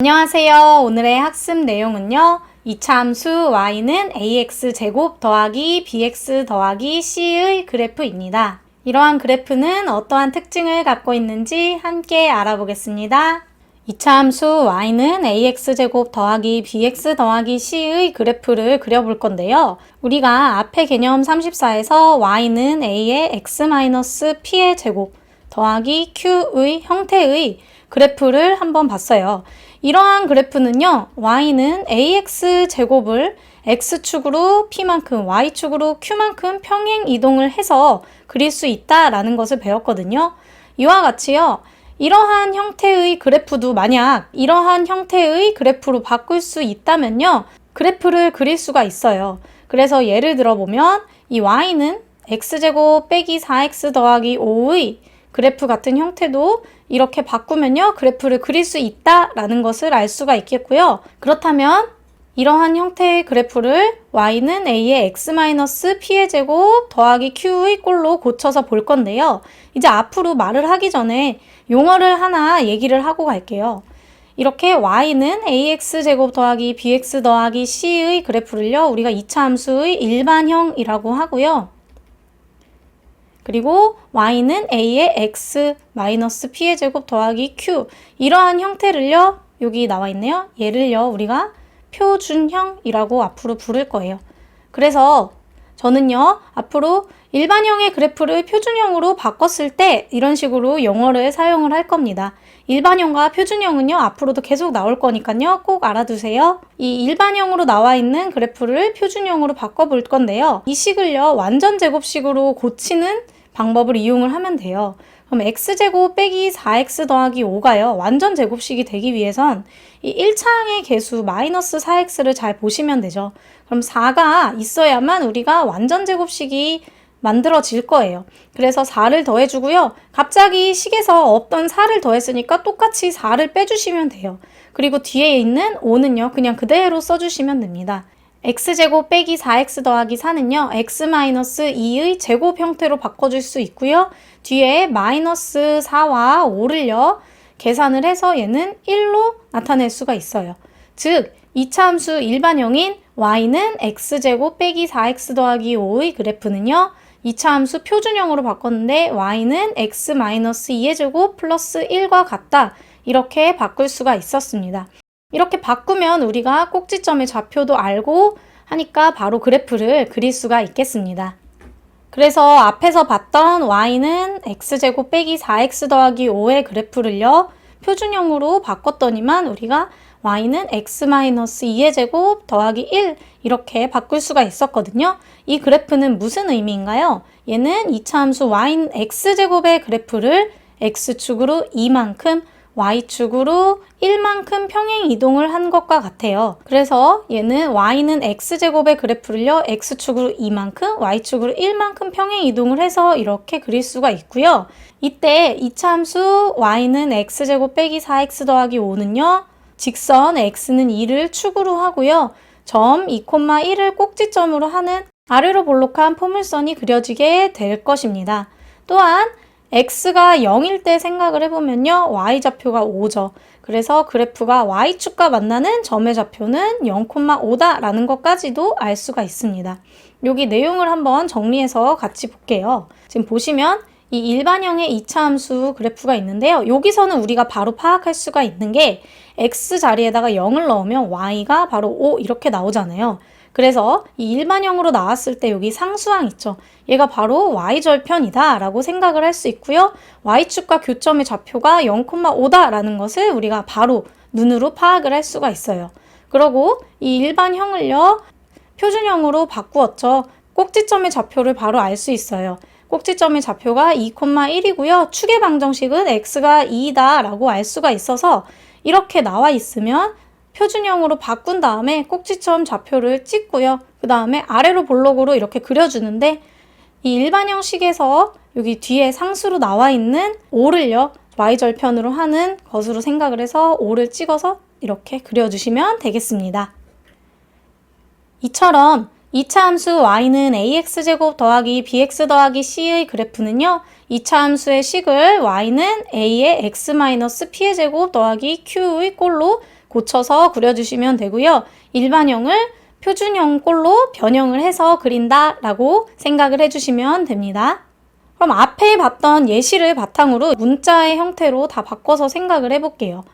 안녕하세요. 오늘의 학습 내용은요. 이차 함수 y는 ax 제곱 더하기 bx 더하기 c의 그래프입니다. 이러한 그래프는 어떠한 특징을 갖고 있는지 함께 알아보겠습니다. 이차 함수 y는 ax 제곱 더하기 bx 더하기 c의 그래프를 그려볼 건데요. 우리가 앞의 개념 34에서 y는 a의 x-p의 제곱 더하기 q의 형태의 그래프를 한번 봤어요. 이러한 그래프는요, y는 ax 제곱을 x축으로 p만큼, y축으로 q만큼 평행 이동을 해서 그릴 수 있다라는 것을 배웠거든요. 이와 같이요, 이러한 형태의 그래프도 만약 이러한 형태의 그래프로 바꿀 수 있다면요, 그래프를 그릴 수가 있어요. 그래서 예를 들어 보면 이 y는 x제곱 빼기 4x 더하기 5의 그래프 같은 형태도 이렇게 바꾸면요. 그래프를 그릴 수 있다라는 것을 알 수가 있겠고요. 그렇다면 이러한 형태의 그래프를 y는 a의 x-p의 제곱 더하기 q의 꼴로 고쳐서 볼 건데요. 이제 앞으로 말을 하기 전에 용어를 하나 얘기를 하고 갈게요. 이렇게 y는 ax 제곱 더하기 bx 더하기 c의 그래프를요. 우리가 이차 함수의 일반형이라고 하고요. 그리고 y는 a의 x 마이너스 p의 제곱 더하기 q. 이러한 형태를요 여기 나와 있네요. 얘를요 우리가 표준형이라고 앞으로 부를 거예요. 그래서 저는요 앞으로 일반형의 그래프를 표준형으로 바꿨을 때 이런 식으로 용어를 사용을 할 겁니다. 일반형과 표준형은요 앞으로도 계속 나올 거니까요 꼭 알아두세요. 이 일반형으로 나와 있는 그래프를 표준형으로 바꿔볼 건데요. 이 식을요 완전 제곱식으로 고치는 방법을 이용을 하면 돼요. 그럼 x제곱 빼기 4x 더하기 5가요. 완전 제곱식이 되기 위해선 이 1차항의 개수 마이너스 4x를 잘 보시면 되죠. 그럼 4가 있어야만 우리가 완전 제곱식이 만들어질 거예요. 그래서 4를 더해주고요. 갑자기 식에서 없던 4를 더했으니까 똑같이 4를 빼주시면 돼요. 그리고 뒤에 있는 5는요. 그냥 그대로 써주시면 됩니다. X제곱 빼기 4x 더하기 4는요. x-2의 제곱 형태로 바꿔줄 수 있고요. 뒤에 마이너스 4와 5를요. 계산을 해서 얘는 1로 나타낼 수가 있어요. 즉, 이차 함수 일반형인 y는 x제곱 빼기 4x 더하기 5의 그래프는요. 이차 함수 표준형으로 바꿨는데 y는 x-2의 제곱 플러스 1과 같다. 이렇게 바꿀 수가 있었습니다. 이렇게 바꾸면 우리가 꼭지점의 좌표도 알고 하니까 바로 그래프를 그릴 수가 있겠습니다. 그래서 앞에서 봤던 y는 x제곱 빼기 4x 더하기 5의 그래프를요. 표준형으로 바꿨더니만 우리가 y는 x-2의 제곱 더하기 1 이렇게 바꿀 수가 있었거든요. 이 그래프는 무슨 의미인가요? 얘는 이차 함수 y는 x제곱의 그래프를 x축으로 2만큼 y축으로 1만큼 평행 이동을 한 것과 같아요. 그래서 얘는 y는 x제곱의 그래프를요. x축으로 2만큼, y축으로 1만큼 평행 이동을 해서 이렇게 그릴 수가 있고요. 이때 이차 함수 y는 x제곱 빼기 4x 더하기 5는요. 직선 x는 2를 축으로 하고요. 점 2,1을 꼭지점으로 하는 아래로 볼록한 포물선이 그려지게 될 것입니다. 또한 x가 0일 때 생각을 해보면요. y좌표가 5죠. 그래서 그래프가 y축과 만나는 점의 좌표는 0,5다라는 것까지도 알 수가 있습니다. 여기 내용을 한번 정리해서 같이 볼게요. 지금 보시면 이 일반형의 이차 함수 그래프가 있는데요. 여기서는 우리가 바로 파악할 수가 있는 게 x 자리에다가 0을 넣으면 y가 바로 5 이렇게 나오잖아요. 그래서 이 일반형으로 나왔을 때 여기 상수항 있죠. 얘가 바로 y절편이다 라고 생각을 할 수 있고요. y축과 교점의 좌표가 0,5다라는 것을 우리가 바로 눈으로 파악을 할 수가 있어요. 그리고 이 일반형을요. 표준형으로 바꾸었죠. 꼭지점의 좌표를 바로 알 수 있어요. 꼭지점의 좌표가 2,1이고요. 축의 방정식은 x가 2다 라고 알 수가 있어서 이렇게 나와 있으면 표준형으로 바꾼 다음에 꼭지점 좌표를 찍고요. 그 다음에 아래로 볼록으로 이렇게 그려주는데 이 일반 형식에서 여기 뒤에 상수로 나와 있는 5를요. y절편으로 하는 것으로 생각을 해서 5를 찍어서 이렇게 그려주시면 되겠습니다. 이처럼 2차 함수 y는 ax제곱 더하기 bx 더하기 c의 그래프는요. 2차 함수의 식을 y는 a의 x-p의 제곱 더하기 q의 꼴로 고쳐서 그려주시면 되고요. 일반형을 표준형 꼴로 변형을 해서 그린다라고 생각을 해주시면 됩니다. 그럼 앞에 봤던 예시를 바탕으로 문자의 형태로 다 바꿔서 생각을 해볼게요.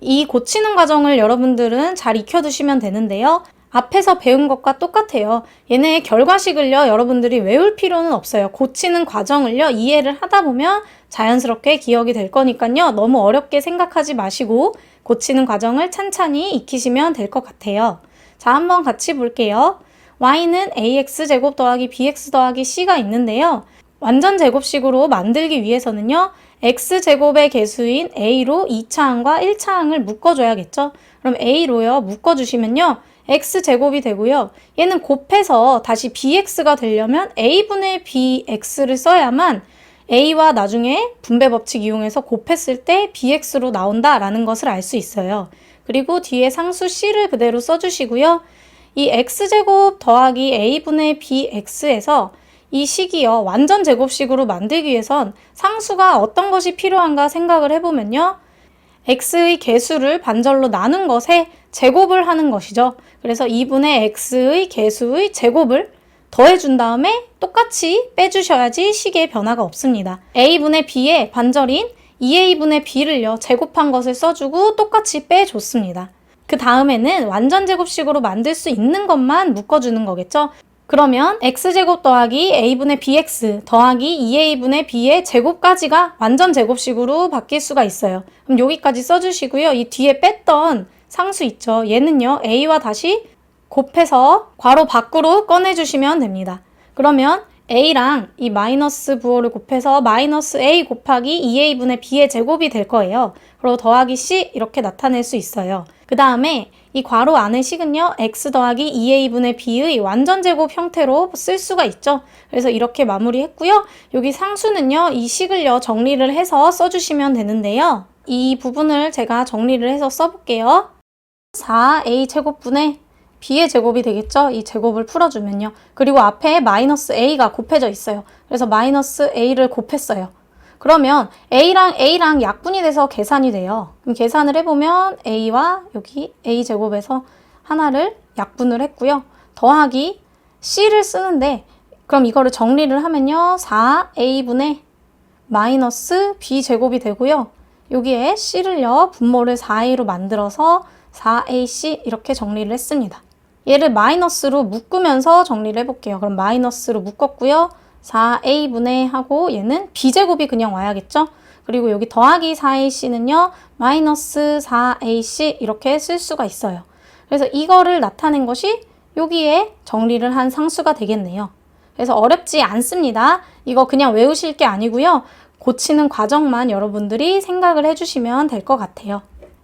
이 고치는 과정을 여러분들은 잘 익혀두시면 되는데요. 앞에서 배운 것과 똑같아요. 얘네 결과식을요, 여러분들이 외울 필요는 없어요. 고치는 과정을요, 이해를 하다 보면 자연스럽게 기억이 될 거니까요. 너무 어렵게 생각하지 마시고 고치는 과정을 찬찬히 익히시면 될 것 같아요. 자, 한번 같이 볼게요. y는 ax제곱 더하기 bx 더하기 c가 있는데요. 완전 제곱식으로 만들기 위해서는요. x제곱의 개수인 a로 2차항과 1차항을 묶어줘야겠죠. 그럼 a로요. 묶어주시면요. x제곱이 되고요. 얘는 곱해서 다시 bx가 되려면 a분의 bx를 써야만 a와 나중에 분배 법칙 이용해서 곱했을 때 bx로 나온다라는 것을 알 수 있어요. 그리고 뒤에 상수 c를 그대로 써주시고요. 이 x제곱 더하기 a분의 bx에서 이 식이요. 완전 제곱식으로 만들기 위해선 상수가 어떤 것이 필요한가 생각을 해보면요. x의 개수를 반절로 나눈 것에 제곱을 하는 것이죠. 그래서 2분의 x의 개수의 제곱을 더해준 다음에 똑같이 빼주셔야지 식의 변화가 없습니다. a분의 b의 반절인 2a분의 b를요. 제곱한 것을 써주고 똑같이 빼줬습니다. 그 다음에는 완전 제곱식으로 만들 수 있는 것만 묶어주는 거겠죠. 그러면 x제곱 더하기 a분의 bx 더하기 2a분의 b의 제곱까지가 완전 제곱식으로 바뀔 수가 있어요. 그럼 여기까지 써주시고요. 이 뒤에 뺐던 상수 있죠. 얘는요. a와 다시 곱해서 괄호 밖으로 꺼내주시면 됩니다. 그러면 a랑 이 마이너스 부호를 곱해서 마이너스 a 곱하기 2a분의 b의 제곱이 될 거예요. 그리고 더하기 c 이렇게 나타낼 수 있어요. 그 다음에 이 괄호 안의 식은요, x 더하기 2a분의 b의 완전 제곱 형태로 쓸 수가 있죠. 그래서 이렇게 마무리했고요. 여기 상수는요, 이 식을요, 정리를 해서 써주시면 되는데요. 이 부분을 제가 정리를 해서 써볼게요. 4a 제곱분의 b의 제곱이 되겠죠? 이 제곱을 풀어주면요. 그리고 앞에 마이너스 a가 곱해져 있어요. 그래서 마이너스 a를 곱했어요. 그러면 a랑 a랑 약분이 돼서 계산이 돼요. 그럼 계산을 해보면 a와 여기 a 제곱에서 하나를 약분을 했고요. 더하기 c를 쓰는데 그럼 이거를 정리를 하면요. 4a분의 마이너스 b 제곱이 되고요. 여기에 c를요. 분모를 4a로 만들어서 4ac 이렇게 정리를 했습니다. 얘를 마이너스로 묶으면서 정리를 해볼게요. 그럼 마이너스로 묶었고요. 4a분의 하고 얘는 b제곱이 그냥 와야겠죠? 그리고 여기 더하기 4ac는요. 마이너스 4ac 이렇게 쓸 수가 있어요. 그래서 이거를 나타낸 것이 여기에 정리를 한 상수가 되겠네요. 그래서 어렵지 않습니다. 이거 그냥 외우실 게 아니고요. 고치는 과정만 여러분들이 생각을 해주시면 될 것 같아요.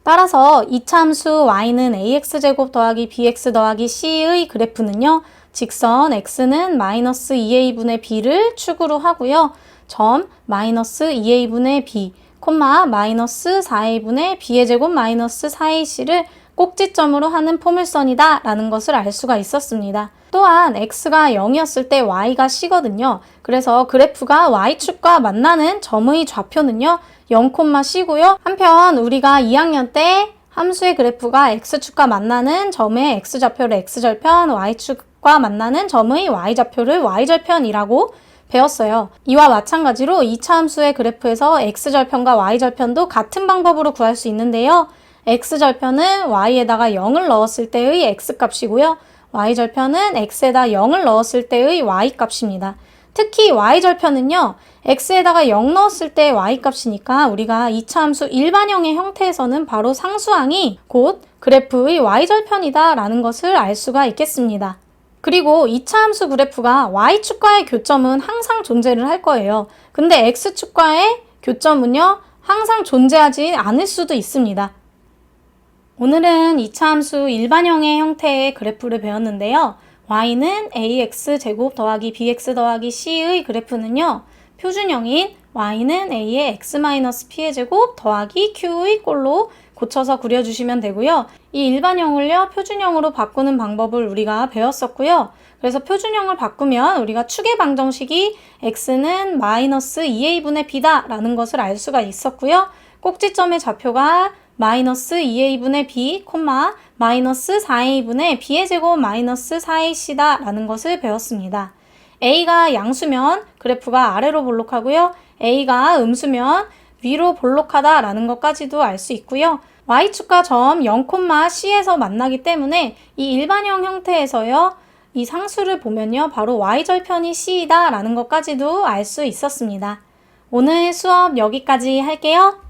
따라서 이차함수 y는 ax제곱 더하기 bx 더하기 c의 그래프는요. 직선 x는 마이너스 2a분의 b를 축으로 하고요. 점 마이너스 2a분의 b, 콤마 마이너스 4a분의 b의 제곱 마이너스 4ac를 꼭지점으로 하는 포물선이다 라는 것을 알 수가 있었습니다. 또한 x가 0이었을 때 y가 c거든요. 그래서 그래프가 y축과 만나는 점의 좌표는요. 0,c고요. 한편 우리가 2학년 때 함수의 그래프가 x축과 만나는 점의 x좌표를 x절편, y축과 만나는 점의 y좌표를 y절편이라고 배웠어요. 이와 마찬가지로 2차 함수의 그래프에서 x절편과 y절편도 같은 방법으로 구할 수 있는데요. x절편은 y에다가 0을 넣었을 때의 x값이고요. y절편은 x에다 0을 넣었을 때의 y값입니다. 특히 y절편은요. X에다가 0 넣었을 때 y값이니까 우리가 2차 함수 일반형의 형태에서는 바로 상수항이 곧 그래프의 y절편이다 라는 것을 알 수가 있겠습니다. 그리고 2차 함수 그래프가 y축과의 교점은 항상 존재를 할 거예요. 근데 x축과의 교점은요. 항상 존재하지 않을 수도 있습니다. 오늘은 2차 함수 일반형의 형태의 그래프를 배웠는데요. y는 ax 제곱 더하기 bx 더하기 c의 그래프는요. 표준형인 y는 a의 x-p의 제곱 더하기 q의 꼴로 고쳐서 그려주시면 되고요. 이 일반형을요, 표준형으로 바꾸는 방법을 우리가 배웠었고요. 그래서 표준형을 바꾸면 우리가 축의 방정식이 x는 마이너스 2a분의 b다 라는 것을 알 수가 있었고요. 꼭지점의 좌표가 마이너스 2a분의 b, 콤마 마이너스 4a분의 b의 제곱 마이너스 4ac다 라는 것을 배웠습니다. A가 양수면 그래프가 아래로 볼록하고요. a가 음수면 위로 볼록하다 라는 것까지도 알 수 있고요. y축과 점 0,c에서 만나기 때문에 이 일반형 형태에서요. 이 상수를 보면요. 바로 y절편이 c이다 라는 것까지도 알 수 있었습니다. 오늘 수업 여기까지 할게요.